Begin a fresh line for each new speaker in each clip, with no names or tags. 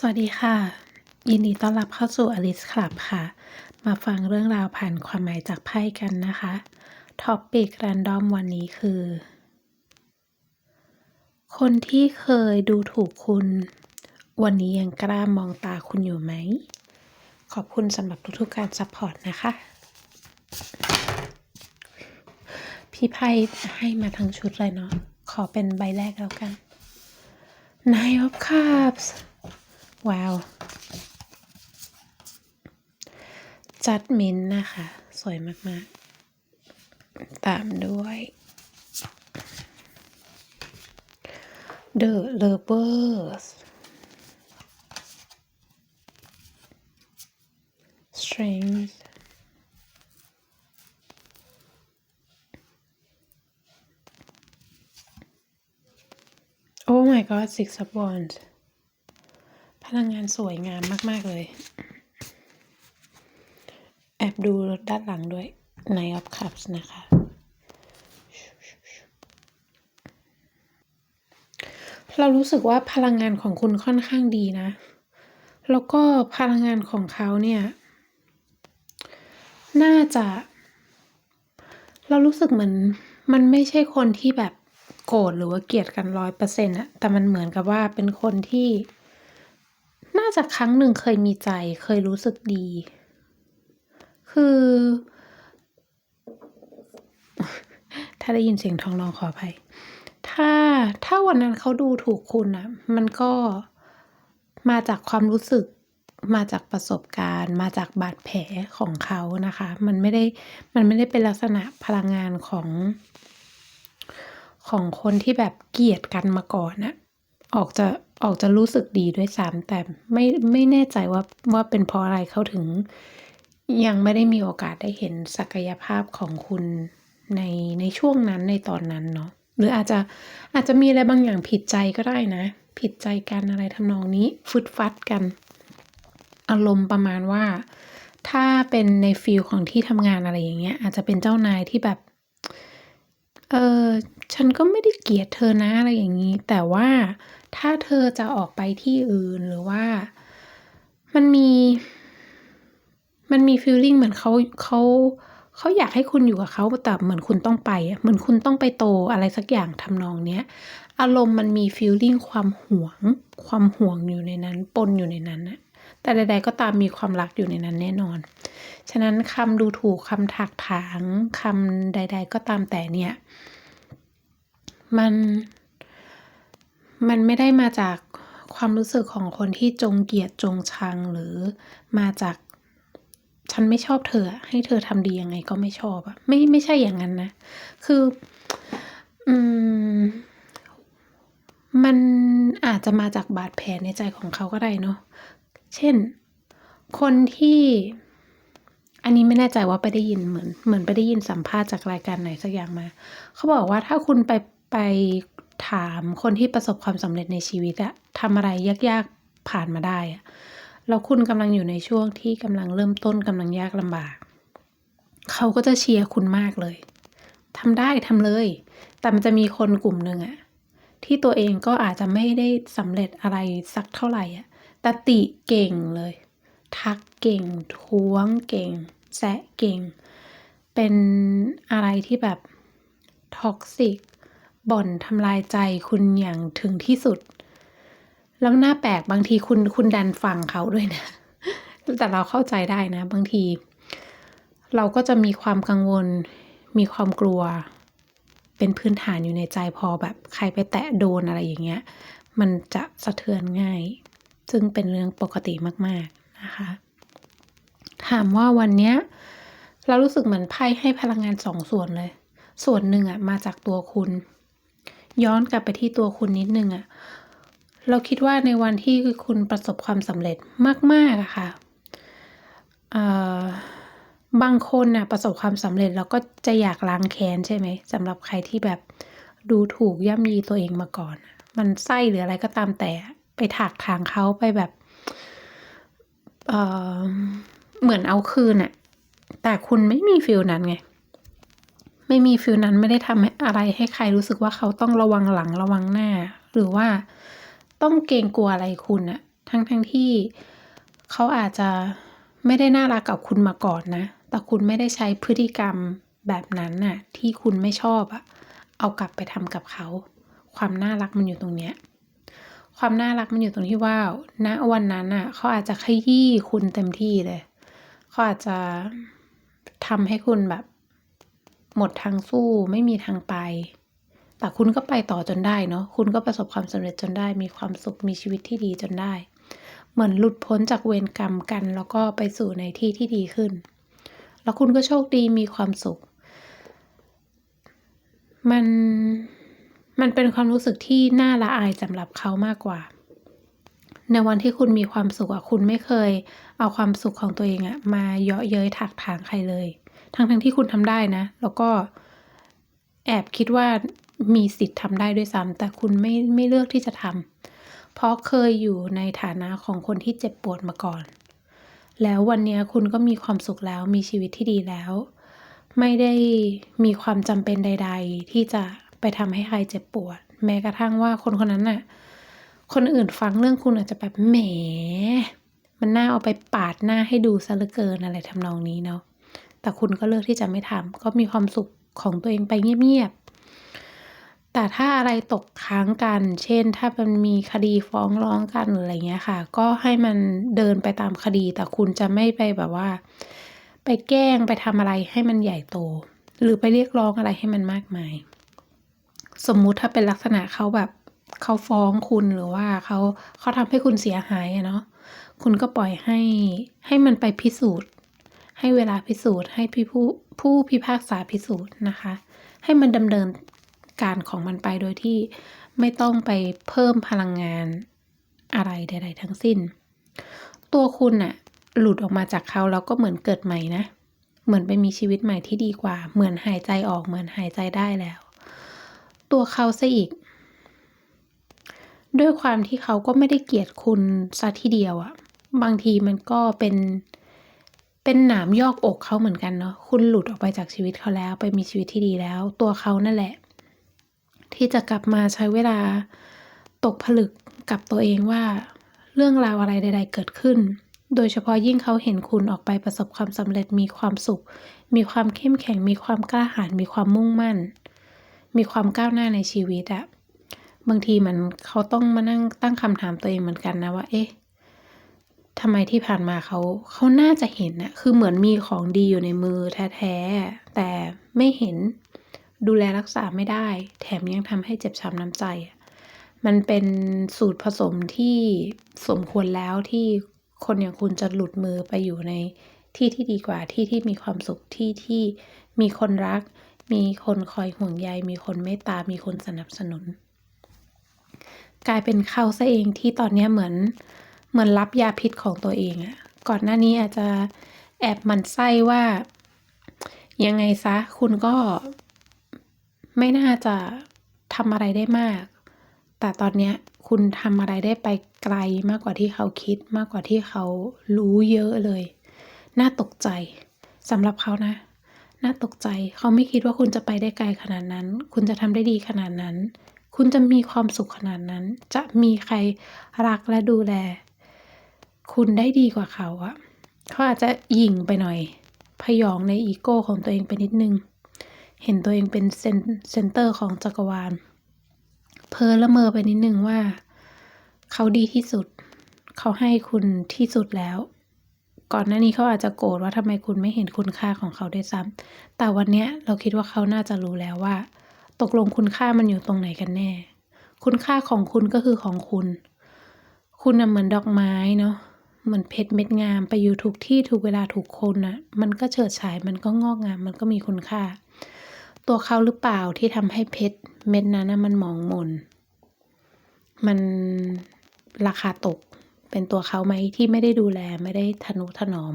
สวัสดีค่ะ ยินดีต้อนรับเข้าสู่ Alice Club ค่ะ มาฟังเรื่องราวผ่านความหมายจากไพ่กันนะคะท็อปปิกแรนดอมวันนี้คือ คนที่เคยดูถูกคุณ วันนี้ยังกล้ามองตาคุณอยู่ไหม ขอบคุณสำหรับทุกๆการซัพพอร์ตนะคะ พี่ไพ่ให้มาทั้งชุดเลยเนาะขอเป็นใบแรกแล้วกัน Nine of Cups ว้าว จัดมินนะคะ สวยมาก ๆ ตามด้วยเดอะเลเวอร์สสตริงส์โอ้ my god six of wands พลังงานสวยงามมาก ๆ เลย แอบดูด้านหลังด้วย Nine of Cups นะคะ เรารู้สึกว่าพลังงานของคุณค่อนข้างดีนะ แล้วก็พลังงานของเขาเนี่ย น่าจะ เรารู้สึกเหมือนมันไม่ใช่คนที่แบบโกรธหรือว่าเกลียดกันร้อยเปอร์เซ็นต์อะแต่มันเหมือนกับว่าเป็นคนที่าจะครั้งหนึ่งเคยมีใจเคยรู้สึกดี คือ ถ้าได้ยินเสียงท้องร้องขออภัยถ้าถ้าวันนั้นเขาดูถูกคุณอะมันก็มาจากความรู้สึกมาจากประสบการณ์ มาจากบาดแผลของเขานะคะ มันไม่ได้มันไม่ได้เป็นลักษณะพลังงานของ ของคนที่แบบเกลียดกันมาก่อนนะออกจะ ออกจะรู้สึกดีด้วยซ้ำแต่ไม่ไม่แน่ใจว่าว่าเป็นเพราะอะไรเขาถึง ยังไม่ได้มีโอกาสได้เห็นศักยภาพของคุณในในช่วงนั้นในตอนนั้นเนาะหรืออาจจะอาจจะมีอะไรบางอย่างผิดใจก็ได้นะ ผิดใจกันอะไรทำนองนี้ฟึดฟัดกัน อารมณ์ประมาณว่า ถ้าเป็นในฟีลของที่ทำงานอะไรอย่างเงี้ย อาจจะเป็นเจ้านายที่แบบเออฉันก็ไม่ได้เกลียดเธอนะอะไรอย่างงี้ แต่ว่า ถ้าเธอจะออกไปที่อื่นหรือว่ามันมี มันมีฟีลลิ่งเหมือนเขาเขาเขาอยากให้คุณอยู่กับเขาแต่เหมือนคุณต้องไปเหมือนคุณต้องไปโตอะไรสักอย่างทำนองเนี้ย อารมณ์มันมีฟีลลิ่งความหวง ความห่วงอยู่ในนั้น ปนอยู่ในนั้นน่ะแต่ใด ๆ ก็ตามมีความรักอยู่ในนั้นแน่นอน ฉะนั้นคำดูถูกคำถากถางคำใด ๆ ก็ตามแต่เนี่ย มัน มันไม่ได้มาจากความรู้สึกของคนที่จงเกลียดจงชังหรือมาจาก ฉันไม่ชอบเธอ ให้เธอทำดียังไงก็ไม่ชอบอะไม่ไม่ใช่อย่างนั้นนะ คือ อืม มันอาจจะมาจากบาดแผลในใจของเขาก็ได้เนาะเช่น คนที่อันนี้ไม่แน่ใจว่าไปได้ยินเหมือนเหมือนไปได้ยินสัมภาษณ์จากรายการไหนสักอย่างมา เขาบอกว่าถ้าคุณไปไป ถามคนที่ประสบความสำเร็จในชีวิตอะทำอะไรยากๆผ่านมาได้อะแล้วคุณกำลังอยู่ในช่วงที่กำลังเริ่มต้นกำลังยากลำบาก เขาก็จะเชียร์คุณมากเลยทำได้ทำเลย แต่มันจะมีคนกลุ่มหนึ่งอะที่ตัวเองก็อาจจะไม่ได้สำเร็จอะไรสักเท่าไหร่อะแต่ติเก่งเลย ทักเก่งท้วงเก่งแซะเก่ง เป็นอะไรที่แบบ toxic บ่นทำลายใจคุณอย่างถึงที่สุด แล้วน่าแปลกบางทีคุณคุณดันฟังเขาด้วยนะ แต่เราเข้าใจได้นะ บางที เราก็จะมีความกังวล มีความกลัว เป็นพื้นฐานอยู่ในใจพอแบบใครไปแตะโดนอะไรอย่างเงี้ย มันจะสะเทือนง่าย ซึ่งเป็นเรื่องปกติมาก ๆนะคะ ถามว่าวันเนี้ยเรารู้สึกเหมือนไพ่ให้พลังงาน2ส่วนเลย ส่วนหนึ่งอะมาจากตัวคุณ ย้อนกลับไปที่ตัวคุณนิดนึงอะเราคิดว่าในวันที่คุณประสบความสำเร็จมากๆอะค่ะบางคนน่ะประสบความสำเร็จแล้วก็จะอยากล้างแค้นใช่ไหมสำหรับใครที่แบบดูถูกย่ำยีตัวเองมาก่อน มันไส้หรืออะไรก็ตามแต่ไปถากถางเขาไปแบบเเหมือนเอาคืนน่ะแต่คุณไม่มีฟีลนั้นไง ไม่มีฟีลนั้นไม่ได้ทำให้อะไรให้ใครรู้สึกว่าเขาต้องระวังหลังระวังหน้า หรือว่าต้องเกรงกลัวอะไรคุณน่ะทั้งทั้งที่เขาอาจจะไม่ได้น่ารักกับคุณมาก่อนนะ แต่คุณไม่ได้ใช้พฤติกรรมแบบนั้นน่ะที่คุณไม่ชอบอะเอากลับไปทำกับเขา ความน่ารักมันอยู่ตรงเนี้ยความน่ารักมันอยู่ตรงที่ว่าณวันนั้นน่ะเขาอาจจะขยี้คุณเต็มที่เลย เขาอาจจะทำให้คุณแบบ หมดทางสู้ไม่มีทางไป แต่คุณก็ไปต่อจนได้เนาะคุณก็ประสบความสำเร็จจนได้ มีความสุขมีชีวิตที่ดีจนได้ เหมือนหลุดพ้นจากเวรกรรมกัน แล้วก็ไปสู่ในที่ที่ดีขึ้น แล้วคุณก็โชคดีมีความสุข มันมันเป็นความรู้สึกที่น่าละอายสำหรับเขามากกว่า ในวันที่คุณมีความสุขอะคุณไม่เคย เอาความสุขของตัวเองอะมาเยาะเย้ยถักถางใครเลย ทั้งทั้งที่คุณทำได้นะ แล้วก็แอบคิดว่ามีสิทธิ์ทำได้ด้วยซ้ำแต่คุณไม่ไม่เลือกที่จะทำเพราะเคยอยู่ในฐานะของคนที่เจ็บปวดมาก่อน แล้ววันนี้คุณก็มีความสุขแล้วมีชีวิตที่ดีแล้ว ไม่ได้มีความจำเป็นใด ๆ ที่จะไปทำให้ใครเจ็บปวด แม้กระทั่งว่าคนคนนั้นน่ะคนอื่นฟังเรื่องคุณอาจจะแบบแหม มันน่าเอาไปปาดหน้าให้ดูซะเหลือเกินอะไรทำนองนี้เนาะ แต่คุณก็เลือกที่จะไม่ทำก็มีความสุขของตัวเองไปเงียบๆ แต่ถ้าอะไรตกค้างกัน เช่น ถ้ามันมีคดีฟ้องร้องกันหรืออะไรเงี้ยค่ะ ก็ให้มันเดินไปตามคดี แต่คุณจะไม่ไปแบบว่า ไปแกล้งไปทำอะไรให้มันใหญ่โต หรือไปเรียกร้องอะไรให้มันมากมาย สมมุติถ้าเป็นลักษณะเขาแบบเขาฟ้องคุณหรือว่าเขาเขาทำให้คุณเสียหายอะเนาะคุณก็ปล่อยให้ให้มันไปพิสูจน์ ให้เวลาพิสูจน์ ให้พี่ผู้ผู้พิพากษาพิสูจน์นะคะ ให้มันดำเนินการของมันไปโดยที่ไม่ต้องไปเพิ่มพลังงานอะไรใด ๆ ทั้งสิ้น ตัวคุณน่ะหลุดออกมาจากเขาแล้วก็เหมือนเกิดใหม่นะ เหมือนไปมีชีวิตใหม่ที่ดีกว่า เหมือนหายใจออก เหมือนหายใจได้แล้ว ตัวเขาซะอีก ด้วยความที่เขาก็ไม่ได้เกลียดคุณซะทีเดียวอะบางทีมันก็เป็น เป็นหนามยอกอกเขาเหมือนกันเนาะคุณหลุดออกไปจากชีวิตเขาแล้ว ไปมีชีวิตที่ดีแล้ว ตัวเขานั่นแหละ ที่จะกลับมาใช้เวลาตกผลึกกับตัวเองว่า เรื่องราวอะไรใด ๆ เกิดขึ้น โดยเฉพาะยิ่งเขาเห็นคุณออกไปประสบความสำเร็จมีความสุข มีความเข้มแข็ง มีความกล้าหาญมีความมุ่งมั่น มีความก้าวหน้าในชีวิตอะบางทีมันเขาต้องมานั่งตั้งคำถามตัวเองเหมือนกันนะว่า เอ๊ะ ทำไมที่ผ่านมาเขาเขาน่าจะเห็นน่ะคือเหมือนมีของดีอยู่ในมือแท้ๆแต่ไม่เห็นดูแลรักษาไม่ได้ แถมยังทำให้เจ็บช้ำน้ำใจ มันเป็นสูตรผสมที่สมควรแล้วที่คนอย่างคุณจะหลุดมือไปอยู่ในที่ที่ดีกว่าที่ที่มีความสุขที่ที่มีคนรัก มีคนคอยห่วงใย มีคนเมตตา มีคนสนับสนุน กลายเป็นเขาซะเองที่ตอนนี้เหมือน เหมือนรับยาพิษของตัวเองอะก่อนหน้านี้อาจจะแอบหมั่นไส้ว่า ยังไงเสียคุณก็ไม่น่าจะทำอะไรได้มาก แต่ตอนเนี้ยคุณทำอะไรได้ไปไกลมากกว่าที่เขาคิดมากกว่าที่เขารู้เยอะเลย น่าตกใจสำหรับเขานะ น่าตกใจ เขาไม่คิดว่าคุณจะไปได้ไกลขนาดนั้น คุณจะทำได้ดีขนาดนั้น คุณจะมีความสุขขนาดนั้น จะมีใครรักและดูแล คุณได้ดีกว่าเขาอะเขาอาจจะหยิ่งไปหน่อย พยองในอีโก้ของตัวเองไปนิดนึง เห็นตัวเองเป็นเซนเซนเตอร์ของจักรวาล เพ้อละเมอไปนิดนึงว่า เขาดีที่สุด เขาให้คุณที่สุดแล้ว ก่อนหน้านี้เขาอาจจะโกรธว่าทำไมคุณไม่เห็นคุณค่าของเขาด้วยซ้ำแต่วันเนี้ยเราคิดว่าเขาน่าจะรู้แล้วว่า ตกลงคุณค่ามันอยู่ตรงไหนกันแน่ คุณค่าของคุณก็คือของคุณ คุณนะเหมือนดอกไม้เนาะ เหมือนเพชรเม็ดงามไปอยู่ถูกที่ถูกเวลาถูกคนนะมันก็เฉิดฉายมันก็งอกงามมันก็มีคุณค่า ตัวเขาหรือเปล่าที่ทำให้เพชรเม็ดนั้นนะมันหมองมน มันราคาตกเป็นตัวเขาไหมที่ไม่ได้ดูแลไม่ได้ทะนุถนอม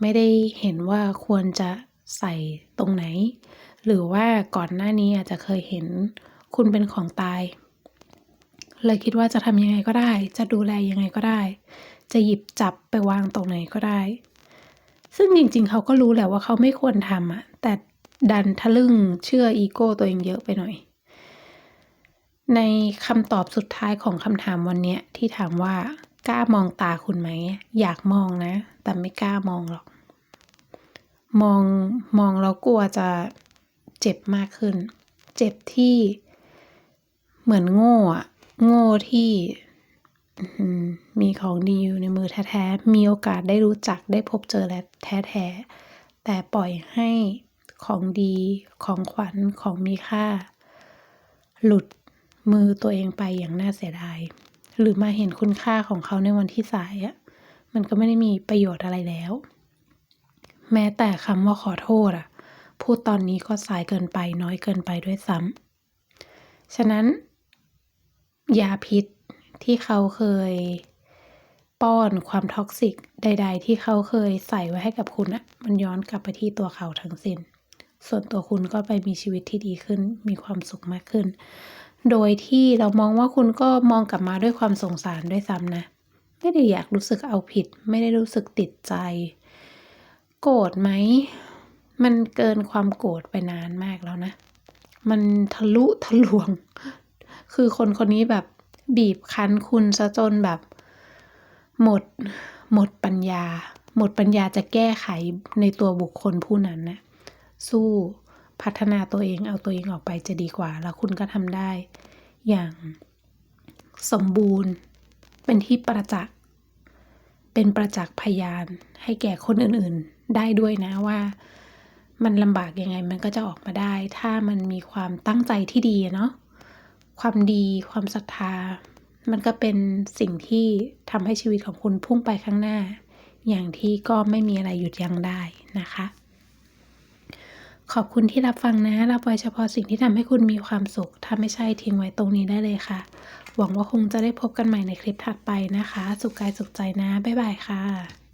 ไม่ได้เห็นว่าควรจะใส่ตรงไหน หรือว่าก่อนหน้านี้อาจจะเคยเห็นคุณเป็นของตาย เลยคิดว่าจะทำยังไงก็ได้ จะดูแลยังไงก็ได้ จะหยิบจับไปวางตรงไหนก็ได้ ซึ่งจริงๆ เขาก็รู้แหละว่าเขาไม่ควรทำอะแต่ดันทะลึ่งเชื่ออีโก้ตัวเองเยอะไปหน่อย ในคำตอบสุดท้ายของคำถามวันเนี้ยที่ถามว่ากล้ามองตาคุณไหม อยากมองนะ แต่ไม่กล้ามองหรอก มองมองแล้วกลัวจะเจ็บมากขึ้น เจ็บที่เหมือนโง่อะโง่ที่ มีของดีอยู่ในมือแท้ๆ มีโอกาสได้รู้จักได้พบเจอและแท้ๆ แต่ปล่อยให้ของดีของขวัญของมีค่า หลุดมือตัวเองไปอย่างน่าเสียดาย หรือมาเห็นคุณค่าของเขาในวันที่สายอะมันก็ไม่ได้มีประโยชน์อะไรแล้ว แม้แต่คำว่าขอโทษอะพูดตอนนี้ก็สายเกินไปน้อยเกินไปด้วยซ้ำฉะนั้นยาพิษ ที่เขาเคยป้อนความท็อกซิกใด ๆ ที่เขาเคยใส่ไว้ให้กับคุณอะมันย้อนกลับไปที่ตัวเขาทั้งสิ้น ส่วนตัวคุณก็ไปมีชีวิตที่ดีขึ้น มีความสุขมากขึ้น โดยที่เรามองว่าคุณก็มองกลับมาด้วยความสงสารด้วยซ้ำนะ ไม่ได้อยากรู้สึกเอาผิด ไม่ได้รู้สึกติดใจ โกรธไหม มันเกินความโกรธไปนานมากแล้วนะ มันทะลุทะลวง คือคนคนนี้แบบ บีบคั้นคุณซะจนแบบ หมดหมดปัญญา หมดปัญญาจะแก้ไขในตัวบุคคลผู้นั้นนะสู้พัฒนาตัวเองเอาตัวเองออกไปจะดีกว่า แล้วคุณก็ทำได้อย่างสมบูรณ์เป็นที่ประจักษ์เป็นประจักษ์พยานให้แก่คนอื่นๆ ได้ด้วยนะว่ามันลำบากยังไงมันก็จะออกมาได้ ถ้ามันมีความตั้งใจที่ดีเนาะ ความดีความศรัทธา มันก็เป็นสิ่งที่ทำให้ชีวิตของคุณพุ่งไปข้างหน้า อย่างที่ก็ไม่มีอะไรหยุดยั้งได้นะคะ ขอบคุณที่รับฟังนะ รับไว้เฉพาะสิ่งที่ทำให้คุณมีความสุข ถ้าไม่ใช่ทิ้งไว้ตรงนี้ได้เลยค่ะ หวังว่าคงจะได้พบกันใหม่ในคลิปถัดไปนะคะ สุขกายสุขใจนะ บ๊ายบายค่ะ